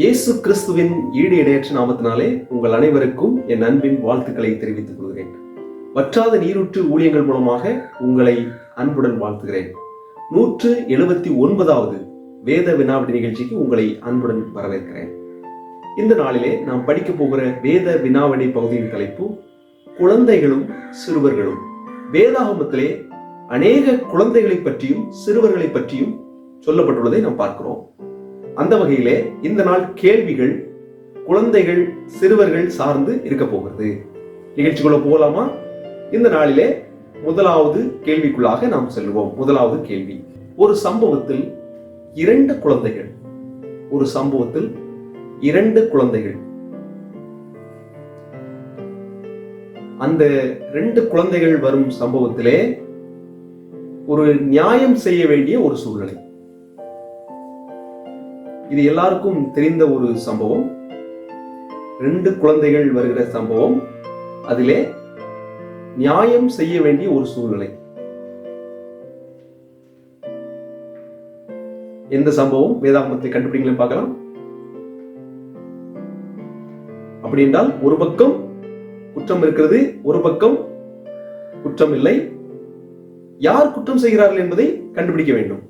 இயேசு கிறிஸ்துவின் ஈடு இடையற்ற நாமத்தினாலே உங்கள் அனைவருக்கும் என் அன்பின் வாழ்த்துக்களை தெரிவித்துக் கொள்கிறேன். வற்றாத நீரூற்று ஊழியங்கள் மூலமாக உங்களை அன்புடன் வாழ்த்துகிறேன். நூற்று எழுபத்தி ஒன்பதாவது வேத வினாவிட நிகழ்ச்சிக்கு உங்களை அன்புடன் வரவேற்கிறேன். இந்த நாளிலே நாம் படிக்க போகிற வேத வினாவிடை பகுதியின் தலைப்பு குழந்தைகளும் சிறுவர்களும். வேதாகமத்திலே அநேக குழந்தைகளை பற்றியும் சிறுவர்களை பற்றியும் சொல்லப்பட்டுள்ளதை நாம் பார்க்கிறோம். அந்த வகையிலே இந்த நாள் கேள்விகள் குழந்தைகள் சிறுவர்கள் சார்ந்து இருக்க போகிறது. நிகழ்ச்சிக்குள்ள போகலாமா? இந்த நாளிலே முதலாவது கேள்விக்குள்ளாக நாம் செல்வோம். முதலாவது கேள்வி. ஒரு சம்பவத்தில் இரண்டு குழந்தைகள். ஒரு சம்பவத்தில் இரண்டு குழந்தைகள். அந்த ரெண்டு குழந்தைகள் வரும் சம்பவத்திலே ஒரு நியாயம் செய்ய வேண்டிய ஒரு சூழ்நிலை. இது எல்லாருக்கும் தெரிந்த ஒரு சம்பவம். ரெண்டு குழந்தைகள் வருகிற சம்பவம். அதிலே நியாயம் செய்ய வேண்டிய ஒரு சூழ்நிலை. எந்த சம்பவம்? வேதாகமத்தை கண்டுபிடிங்களே பார்க்கலாம். அப்படி என்றால் ஒரு பக்கம் குற்றம் இருக்கிறது ஒரு பக்கம் குற்றம் இல்லை. யார் குற்றம் செய்கிறார்கள் என்பதை கண்டுபிடிக்க வேண்டும்.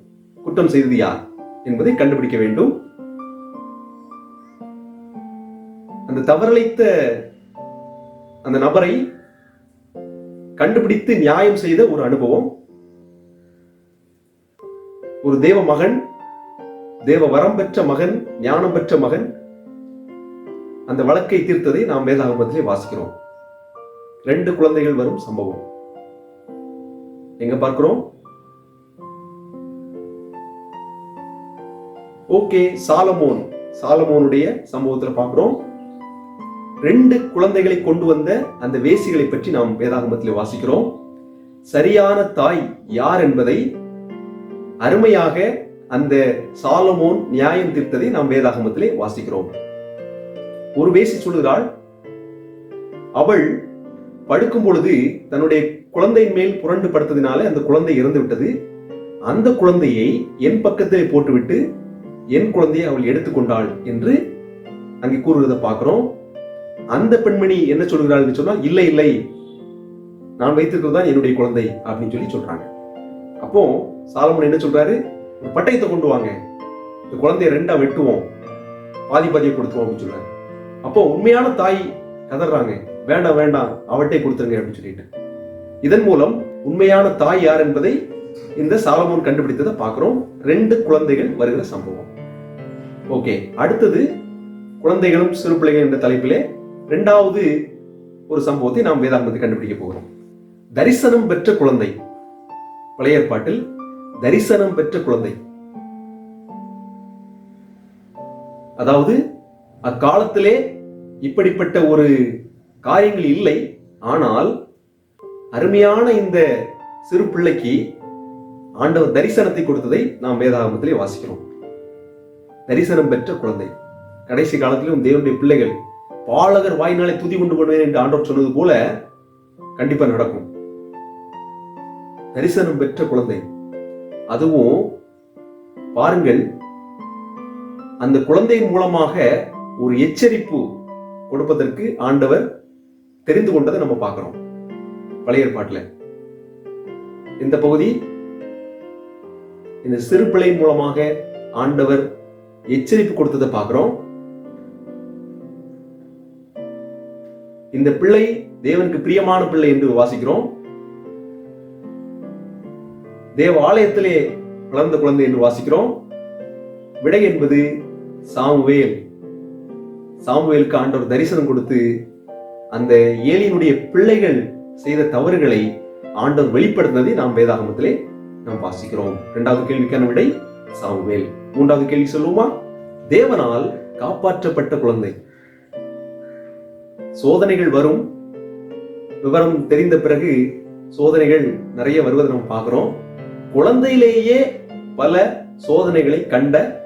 குற்றம் செய்தது யார் என்பதை கண்டுபிடிக்க வேண்டும். அந்த தவறளித்த அந்த நபரை கண்டுபிடித்து நியாயம் செய்த ஒரு அனுபவம். ஒரு தேவ மகன் தேவ வரம் பெற்ற மகன் ஞானம் பெற்ற மகன் அந்த வழக்கை தீர்த்ததை நாம் வேதாகமத்திலே வாசிக்கிறோம். ரெண்டு குழந்தைகள் வரும் சம்பவம். எங்க பார்க்கிறோம்? Okay Solomon. சாலமோனுடைய சம்பவத்தில் பார்க்கிறோம். ரெண்டு குழந்தைகளை கொண்டு வந்த அந்த வேசிகளை பற்றி நாம் வேதாகமத்தில் வாசிக்கிறோம். சரியான தாய் யார் என்பதை அருமையாக அந்த சாலமோன் நியாயம் தீர்த்ததை நாம் வேதாகமத்திலே வாசிக்கிறோம். ஒரு வேசி சொல்லுகிறாள் அவள் படுக்கும் பொழுது தன்னுடைய குழந்தையின் மேல் புரண்டு படுத்ததினாலே அந்த குழந்தை இறந்து விட்டது. அந்த குழந்தையை என் பக்கத்திலே போட்டுவிட்டு என் குழந்தையை அவள் எடுத்துக்கொண்டாள் என்று அங்கே கூறுவதை பார்க்கிறோம். அந்த பெண்மணி என்ன சொல்கிறாள் சொன்னால் இல்லை இல்லை நான் வைத்திருக்கிறது தான் என்னுடைய குழந்தை அப்படின்னு சொல்லி சொல்றாங்க. அப்போ சாலமன் என்ன சொல்றாரு? ஒரு பட்டயத்தை கொண்டு வாங்க. இந்த குழந்தைய ரெண்டா வெட்டுவோம். பாதி பாதியை கொடுத்துவோம் அப்படின்னு சொல்றாரு. அப்போ உண்மையான தாய் கதறாங்க. வேண்டாம் வேண்டாம் அவட்டை கொடுத்துருங்க அப்படின்னு சொல்லிட்டு. இதன் மூலம் உண்மையான தாய் யார் என்பதை இந்த சாலமோன் கண்டுபிடித்ததை பார்க்குறோம். ரெண்டு குழந்தைகள் வருகிற சம்பவம். ஓகே அடுத்தது குழந்தைகளும் சிறு பிள்ளைகள் என்ற தலைப்பிலே ரெண்டாவது ஒரு சம்பவத்தை நாம் வேதாந்தத்தை கண்டுபிடிக்க போகிறோம். தரிசனம் பெற்ற குழந்தை. பழைய ஏற்பாட்டில் தரிசனம் பெற்ற குழந்தை. அதாவது அக்காலத்திலே இப்படிப்பட்ட ஒரு காரியங்கள் இல்லை. ஆனால் அருமையான இந்த சிறு பிள்ளைக்கு ஆண்டவர் தரிசனத்தை கொடுத்ததை நாம் வேதாகமத்திலே வாசிக்கிறோம். தரிசனம் பெற்ற குழந்தை. கடைசி காலத்திலும் தேவனுடைய பிள்ளைகள் பாலகர் வாயினாலே துதி கொண்டு போடுவேன் என்று ஆண்டவர் சொன்னது போல கண்டிப்பா நடக்கும். தரிசனம் பெற்ற குழந்தை. அதுவும் பாருங்கள் அந்த குழந்தையின் மூலமாக ஒரு எச்சரிப்பு கொடுப்பதற்கு ஆண்டவர் தெரிந்து கொண்டதை நம்ம பார்க்கிறோம். பழைய ஏற்பாட்டில். இந்த பகுதி இந்த சிறு பிள்ளை மூலமாக ஆண்டவர் எச்சரிப்பு கொடுத்ததை பார்க்கிறோம். இந்த பிள்ளை தேவனுக்கு பிரியமான பிள்ளை என்று வாசிக்கிறோம். தேவ ஆலயத்திலே வளர்ந்த குழந்தை என்று வாசிக்கிறோம். விடை என்பது சாமுவேல். சாமுவேலுக்கு ஆண்டவர் தரிசனம் கொடுத்து அந்த ஏலியினுடைய பிள்ளைகள் செய்த தவறுகளை ஆண்டவர் வெளிப்படுத்தினதை நாம் வேதாகமத்திலே நாம் வாசிக்கிறோம். இரண்டாவது கேள்விக்கான விடை சாமுவேல். மூன்றாவது கேள்வி சொல்லுவோமா தேவனால் காப்பாற்றப்பட்ட குழந்தை. சோதனைகள் வரும். விவரம் தெரிந்த பிறகு சோதனைகள் நிறைய வருவதை நம்ம பார்க்கிறோம். குழந்தையிலேயே பல சோதனைகளை கண்ட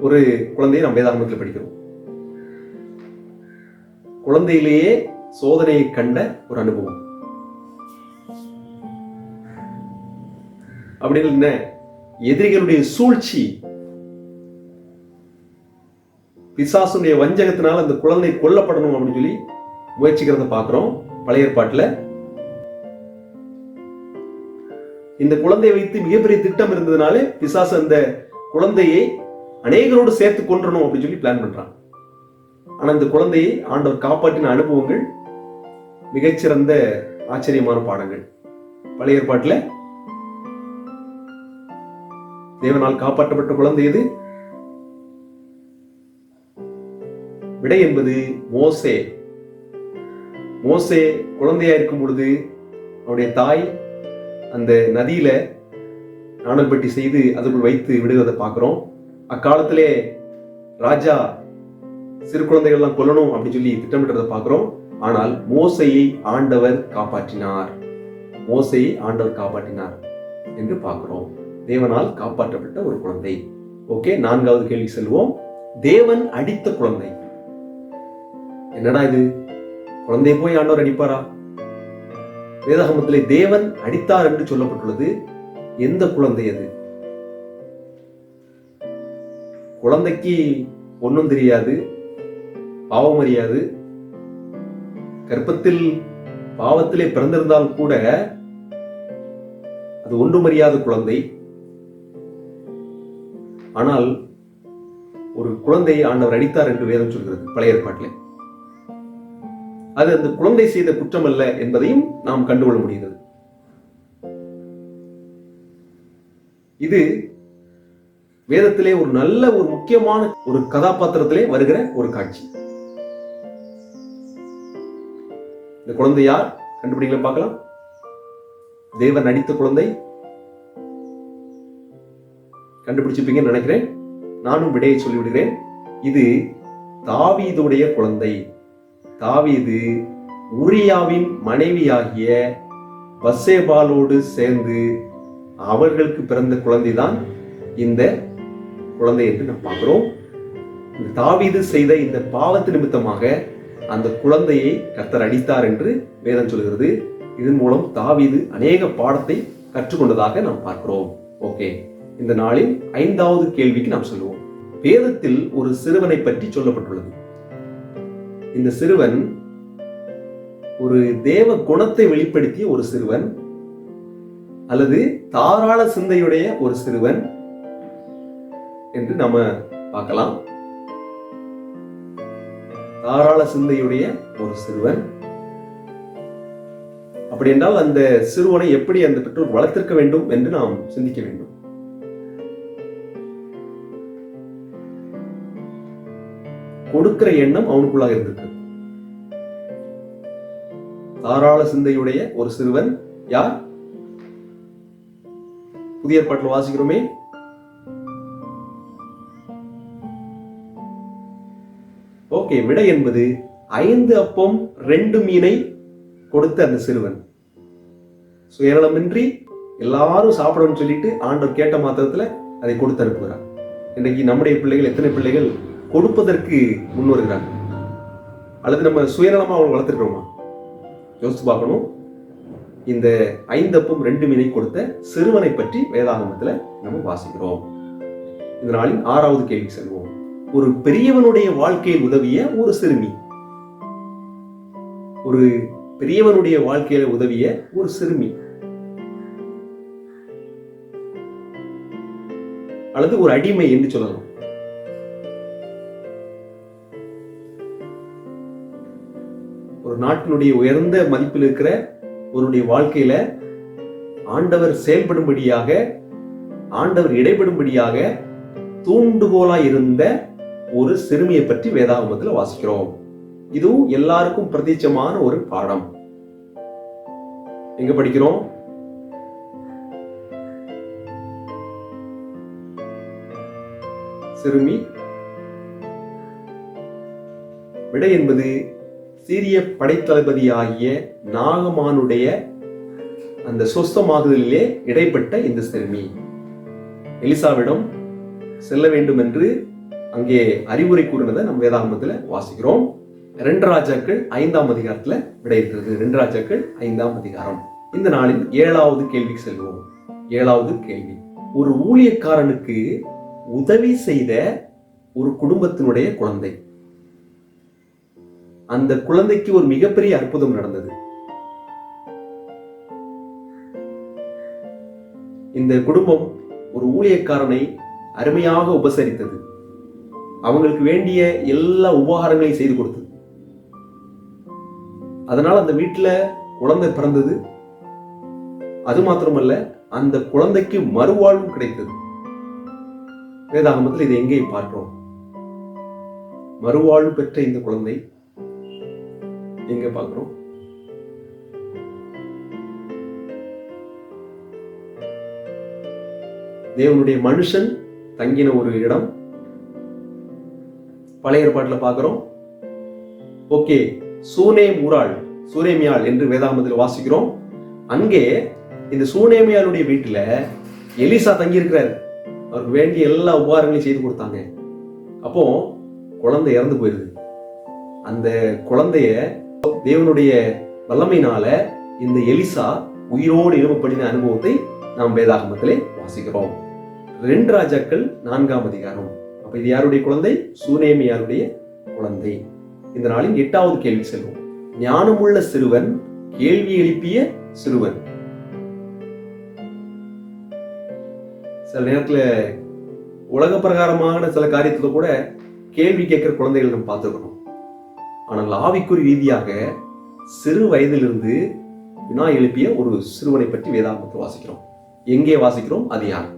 ஒரு குழந்தையை நம்ம வேதாகமத்தில் படிக்கிறோம். குழந்தையிலேயே சோதனையை கண்ட ஒரு அனுபவம். அப்படின்னு என்ன? எதிரிகளுடைய சூழ்ச்சி பிசாசுடைய வஞ்சகத்தினால அந்த குழந்தை கொல்லப்படணும் அப்படின்னு சொல்லி முயற்சிக்கிறத பார்க்குறோம். பழைய ஏற்பாட்டில். இந்த குழந்தையை வைத்து மிகப்பெரிய திட்டம் இருந்ததுனாலே பிசாசு அந்த குழந்தையை அநேகரோடு சேர்த்து கொன்றணும் அப்படின்னு சொல்லி பிளான் பண்றான். ஆனா இந்த குழந்தையை ஆண்டவர் காப்பாற்றின அனுபவங்கள் மிகச்சிறந்த ஆச்சரியமான பாடங்கள். பழைய ஏற்பாட்டில் தேவனால் காப்பாற்றப்பட்ட குழந்தை இது விடை என்பது மோசே. மோசே குழந்தையா இருக்கும் பொழுது அவருடைய தாய் அந்த நதியில நாணல்பட்டி செய்து அதுக்குள் வைத்து விடுவதை பார்க்கிறோம். அக்காலத்திலே ராஜா சிறு குழந்தைகள்லாம் கொல்லணும் அப்படின்னு சொல்லி திட்டமிட்டதை பார்க்கிறோம். ஆனால் மோசையை ஆண்டவர் காப்பாற்றினார். மோசையை ஆண்டவர் காப்பாற்றினார் என்று பார்க்கிறோம். தேவனால் காப்பாற்றப்பட்ட ஒரு குழந்தை. ஓகே நான்காவது கேள்வி செல்வோம். தேவன் அடித்த குழந்தை. என்னடா இது? குழந்தையை போய் ஆண்டவர் அடிப்பாரா? வேதாகமத்திலே தேவன் அடித்தார் என்று சொல்லப்பட்டுள்ளது. எந்த குழந்தை அது? குழந்தைக்கு ஒன்றும் தெரியாது. பாவம் அறியாது. கர்ப்பத்தில் பாவத்திலே பிறந்திருந்தால் கூட அது ஒன்றும் அறியாத குழந்தை. ஆனால் ஒரு குழந்தையை ஆண்டவர் அடித்தார் என்று வேதம் சொல்கிறது பழைய ஏற்பாட்டில். அது அந்த குழந்தை செய்த குற்றம் அல்ல என்பதையும் நாம் கண்டுகொள்ள முடிகிறது. இது வேதத்திலே ஒரு நல்ல ஒரு முக்கியமான ஒரு கதாபாத்திரத்திலே வருகிற ஒரு காட்சி. இந்த குழந்தை யார்? கண்டுபிடிக்கல பார்க்கலாம். தேவன் நடித்த குழந்தை. கண்டுபிடிச்சிருப்பீங்கன்னு நினைக்கிறேன். நானும் விடையை சொல்லிவிடுகிறேன். இது தாவீதுடைய குழந்தை. தாவீது உரியாவின் மனைவியாகிய பசேபாலோடு சேர்ந்து அவர்களுக்கு பிறந்த குழந்தைதான் இந்த குழந்தை என்று நாம் பார்க்கிறோம். தாவீது செய்த இந்த பாவத்து நிமித்தமாக அந்த குழந்தையை கர்த்தர் அடித்தார் என்று வேதம் சொல்கிறது. இதன் மூலம் தாவீது அநேக பாடத்தை கற்றுக்கொண்டதாக நாம் பார்க்கிறோம். ஓகே இந்த நாளில் ஐந்தாவது கேள்விக்கு நாம் சொல்லுவோம் வேதத்தில் ஒரு சிறுவனை பற்றி சொல்லப்பட்டுள்ளது. இந்த சிறுவன் ஒரு தேவ குணத்தை வெளிப்படுத்திய ஒரு சிறுவன் அல்லது தாராள சிந்தையுடைய ஒரு சிறுவன் என்று நம்ம பார்க்கலாம். தாராள சிந்தையுடைய ஒரு சிறுவன். அப்படி என்றால் அந்த சிறுவனை எப்படி அந்த பெற்றோர் வளர்த்திருக்க வேண்டும் என்று நாம் சிந்திக்க வேண்டும். கொடுக்கிற எண்ணம் அவனுக்குள்ளாக இருந்திருக்கு தாராள சிந்தையுடைய ஒரு சிறுவன் யார்? புதிய பாட்டில் வாசிக்கிறோமே. ஓகே விடை என்பது ஐந்து அப்பம் ரெண்டு மீனை கொடுத்த அந்த சிறுவன். சுயநலமின்றி எல்லாரும் சாப்பிடணும்னு சொல்லிட்டு ஆண்டவர் கேட்ட மாத்திரத்துல அதை கொடுத்து அனுப்புகிறார். இன்றைக்கு நம்முடைய பிள்ளைகள் எத்தனை பிள்ளைகள்? கொடுப்பதற்கு முன் வருகிறாங்க அல்லது நம்ம சுயநலமா அவங்க வளர்த்துருக்கிறோமா? யோசித்து பார்க்கணும். இந்த ஐந்தப்பும் ரெண்டு மீனை கொடுத்த சிறுவனை பற்றி வேதாகமத்துல நம்ம வாசிக்கிறோம். இந்த நாளின் ஆறாவது கேள்வி செல்வோம். ஒரு பெரியவனுடைய வாழ்க்கையில் உதவிய ஒரு சிறுமி. ஒரு பெரியவனுடைய வாழ்க்கையில உதவிய ஒரு சிறுமி. அல்லது ஒரு அடிமை என்று சொல்லலாம். ஒரு நாட்டினுடைய உயர்ந்த மதிப்பில் இருக்கிற ஒருடைய வாழ்க்கையில ஆண்டவர் செயல்படும்படியாக ஆண்டவர் இடைபடும்படியாக தூண்டுகோலா இருந்த ஒரு சிறுமியை பற்றி வேதாகமத்தில் வாசிக்கிறோம். இதுவும் எல்லாருக்கும் பிரதீட்சமான ஒரு பாடம். எங்க படிக்கிறோம்? சிறுமி. விடை என்பது சீரிய படைத்தளபதியாகிய நாகமானுடைய அந்த சொஸ்தமாகுதலிலே இடைப்பட்ட இந்த சிறுமி. எலிசாவிடம் செல்ல வேண்டும் என்று அங்கே அறிவுரை கூறினதை நம்ம வேதாகமத்தில் வாசிக்கிறோம். ரெண்டு ராஜாக்கள் ஐந்தாம் அதிகாரத்துல விடை இருக்கிறது. ரெண்டு ராஜாக்கள் ஐந்தாம் அதிகாரம். இந்த நாளில் ஏழாவது கேள்விக்கு செல்வோம். ஏழாவது கேள்வி. ஒரு ஊழியக்காரனுக்கு உதவி செய்த ஒரு குடும்பத்தினுடைய குழந்தை. அந்த குழந்தைக்கு ஒரு மிகப்பெரிய அற்புதம் நடந்தது. இந்த குடும்பம் ஒரு ஊழியக்காரனை அருமையாக உபசரித்தது. அவங்களுக்கு வேண்டிய எல்லா உபகாரங்களையும் செய்து கொடுத்தது. அதனால் அந்த வீட்டில் குழந்தை பிறந்தது. அது மாத்திரமல்ல அந்த குழந்தைக்கு மறுவாழ்வும் கிடைத்தது. வேதாகமத்தில் இதை எங்கே பார்க்கிறோம்? மறுவாழ்வு பெற்ற இந்த குழந்தை எங்க பார்க்குறோம் தேவனுடைய மனுஷன் தங்கின ஒரு இடம். பழைய ஏற்பாட்டில் பார்க்குறோம். ஓகே சூனேம் உராள் சூனேமியாள் என்று வேதாமத்தில் வாசிக்கிறோம். அங்கே இந்த சூனேமியாளுடைய வீட்டுல எலிசா தங்கி இருக்கிறாரு அவருக்கு வேண்டிய எல்லா உபகாரங்களையும் செய்து கொடுத்தாங்க. அப்போ குழந்தை இறந்து போயிருது. அந்த குழந்தைய தேவனுடைய வல்லமையினால இந்த எலிசா உயிரோடு எழுப்பப்படின அனுபவத்தை நாம் வேதாகமத்திலே வாசிக்கிறோம். ரெண்டு ராஜாக்கள் நான்காம் அதிகாரம். அப்ப இது யாருடைய குழந்தை? சூனேமியாருடைய குழந்தை? இந்த நாளின் எட்டாவது கேள்வி செல்வோம். ஞானமுள்ள சிறுவன் கேள்வி எழுப்பிய சிறுவன். சில நேரத்துல உலக பிரகாரமான சில காரியத்துல கூட கேள்வி கேட்கிற குழந்தைகள் நம்ம பார்த்துக்கிறோம் ஆனால் ஆவிக்குறி ரீதியாக சிறு வயதிலிருந்து வினா எழுப்பிய ஒரு சிறுவனை பற்றி வேதாகமத்தில் வாசிக்கிறோம். எங்கே வாசிக்கிறோம்? அது யார்?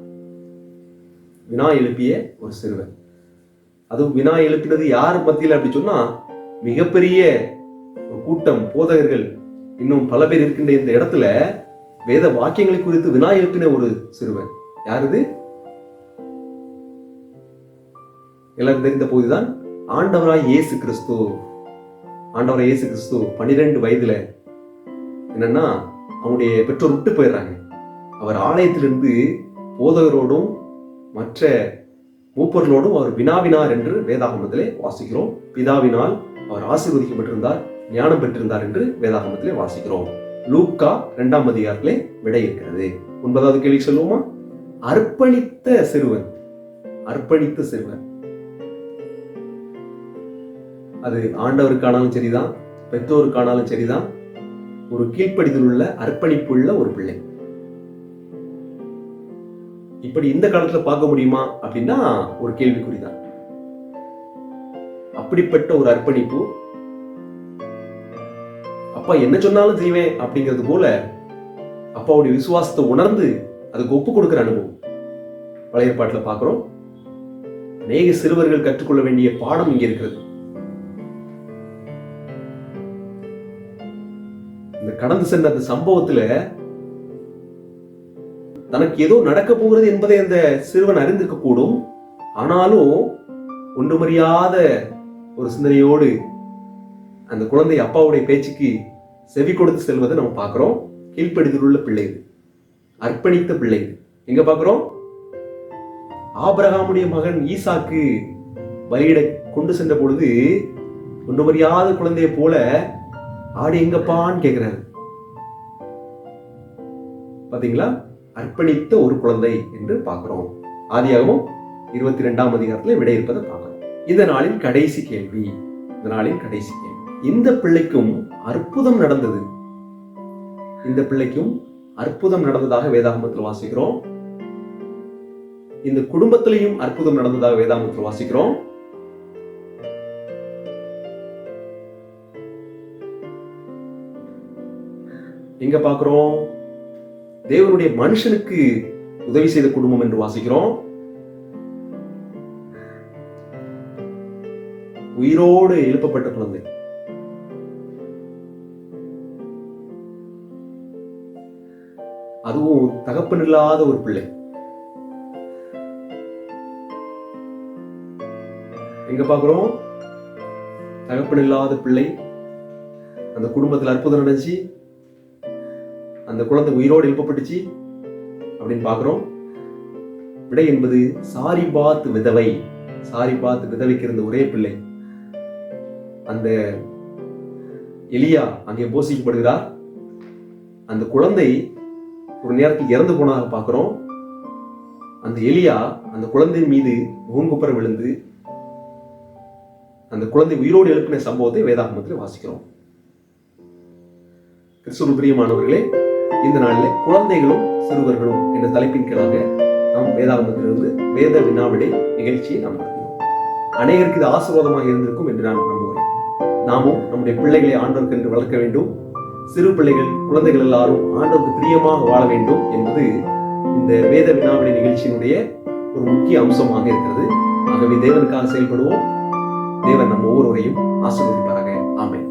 வினா எழுப்பிய ஒரு சிறுவன். அதுவும் வினா எழுப்பினது யார் மத்தியில் அப்படி சொன்னா மிகப்பெரிய ஒரு கூட்டம் போதகர்கள் இன்னும் பல பேர் இருக்கின்ற இந்த இடத்துல வேத வாக்கியங்களை குறித்து வினா எழுப்பின ஒரு சிறுவன். யார் இது எல்லாரும் தெரிந்த போதுதான். ஆண்டவராய் இயேசு கிறிஸ்து. ஆண்டவர் இயேசு கிறிஸ்து பன்னிரெண்டு வயதுல என்னன்னா அவனுடைய பெற்றோர் விட்டு போயிடுறாங்க. அவர் ஆலயத்திலிருந்து போதகரோடும் மற்ற மூப்பர்களோடும் அவர் வினாவினார் என்று வேதாகமத்திலே வாசிக்கிறோம். பிதாவினால் அவர் ஆசீர்வதிக்கப்பட்டிருந்தார் ஞானம் பெற்றிருந்தார் என்று வேதாகமத்திலே வாசிக்கிறோம். லூக்கா இரண்டாம் அதிகாரத்திலே விடை இருக்கிறது ஒன்பதாவது கேள்வி சொல்லுவோமா அர்ப்பணித்த சிறுவன். அர்ப்பணித்த சிறுவன். அது ஆண்டவருக்கானாலும் சரிதான் பெற்றோருக்கானாலும் சரிதான். ஒரு கீழ்ப்படிதல் உள்ள அர்ப்பணிப்புள்ள ஒரு பிள்ளை. இப்படி இந்த காலத்துல பார்க்க முடியுமா அப்படின்னா ஒரு கேள்விக்குறிதான். அப்படிப்பட்ட ஒரு அர்ப்பணிப்பு அப்பா என்ன சொன்னாலும் செய்வேன் அப்படிங்கிறது போல அப்பாவுடைய விசுவாசத்தை உணர்ந்து அதுக்கு ஒப்பு கொடுக்கிற அனுபவம். பழைய பாட்டில் பார்க்கிறோம் அநேக சிறுவர்கள் கற்றுக்கொள்ள வேண்டிய பாடம் இங்க இருக்கிறது. கடந்து சென்ற அந்த சம்பவத்துல தனக்கு ஏதோ நடக்க போகிறது என்பதை அந்த சிறுவன் அறிந்திருக்க கூடும். ஆனாலும் ஒன்றுமறியாத ஒரு சிந்தனையோடு அந்த குழந்தை அப்பாவுடைய பேச்சுக்கு செவி கொடுத்து செல்வதை நம்ம பார்க்குறோம். கீழ்ப்படிதல் உள்ள பிள்ளை இது. அர்ப்பணித்த பிள்ளை இது. எங்க பார்க்குறோம்? ஆபரகாமுடைய மகன் ஈசாக்கு பலியிட கொண்டு சென்ற பொழுது ஒன்றுமறியாத குழந்தையை போல ஆடு எங்கப்பான்னு கேட்கிறாரு பாத்தீங்களா? அர்ப்பணித்த ஒரு குழந்தை என்று பார்க்கிறோம். ஆதியாகவும் இருபத்தி ரெண்டாம் அதிகாரத்தில் விடை இருப்பதை பார்க்கிறோம் இந்த நாளின் கடைசி கேள்வி. இந்த நாளின் கடைசி கேள்வி. இந்த பிள்ளைக்கும் அற்புதம் நடந்தது. இந்த பிள்ளைக்கும் அற்புதம் நடந்ததாக வேதாகமத்தில் வாசிக்கிறோம். இந்த குடும்பத்திலையும் அற்புதம் நடந்ததாக வேதாகமத்தில் வாசிக்கிறோம். எங்க பாக்குறோம் தேவனுடைய மனுஷனுக்கு உதவி செய்த குடும்பம் என்று வாசிக்கிறோம். உயிரோடு எழுப்பப்பட்ட குழந்தை. அதுவும் தகப்பன் இல்லாத ஒரு பிள்ளை. எங்க பாக்குறோம் தகப்பன் இல்லாத பிள்ளை. அந்த குடும்பத்தில் அற்புதம் நடந்துச்சு. அந்த குழந்தை உயிரோடு எழுப்பப்பட்டுச்சு அப்படின்னு பார்க்குறோம். விடை என்பது சாரி பாத் விதவை. சாரிபாத் விதவைக்கு இருந்த ஒரே பிள்ளை. அந்த எலியா அங்கே போஷிக்கப்படுகிறார் அந்த குழந்தை ஒரு நேரத்தில் இறந்து போனதாக பார்க்குறோம். அந்த எலியா அந்த குழந்தையின் மீது முகங்குப்புறம் விழுந்து அந்த குழந்தை உயிரோடு எழுப்பின சம்பவத்தை வேதாகமத்தில் வாசிக்கிறோம். கிறிஸ்துவ பிரியமானவர்களே இந்த நாளில் குழந்தைகளும் சிறுவர்களும் என்ற தலைப்பின் கீழாக நாம் வேதாகமத்திலிருந்து வேத வினாவிடை நிகழ்ச்சியை நாம் நடத்தினோம். அநேகருக்கு இது ஆசீர்வாதமாக இருந்திருக்கும் என்று நான் நம்புகிறேன். நாமும் நம்முடைய பிள்ளைகளை ஆண்டவருக்கு என்று வளர்க்க வேண்டும். சிறு பிள்ளைகள் குழந்தைகள் எல்லாரும் ஆண்டவருக்கு பிரியமாக வாழ வேண்டும் என்பது இந்த வேத வினாவிடை நிகழ்ச்சியினுடைய ஒரு முக்கிய அம்சமாக இருக்கிறது. ஆகவே தேவனுக்காக செயல்படுவோம். தேவன் நம்ம ஒவ்வொருவரையும் ஆசீர்வதிப்பாராக. ஆமை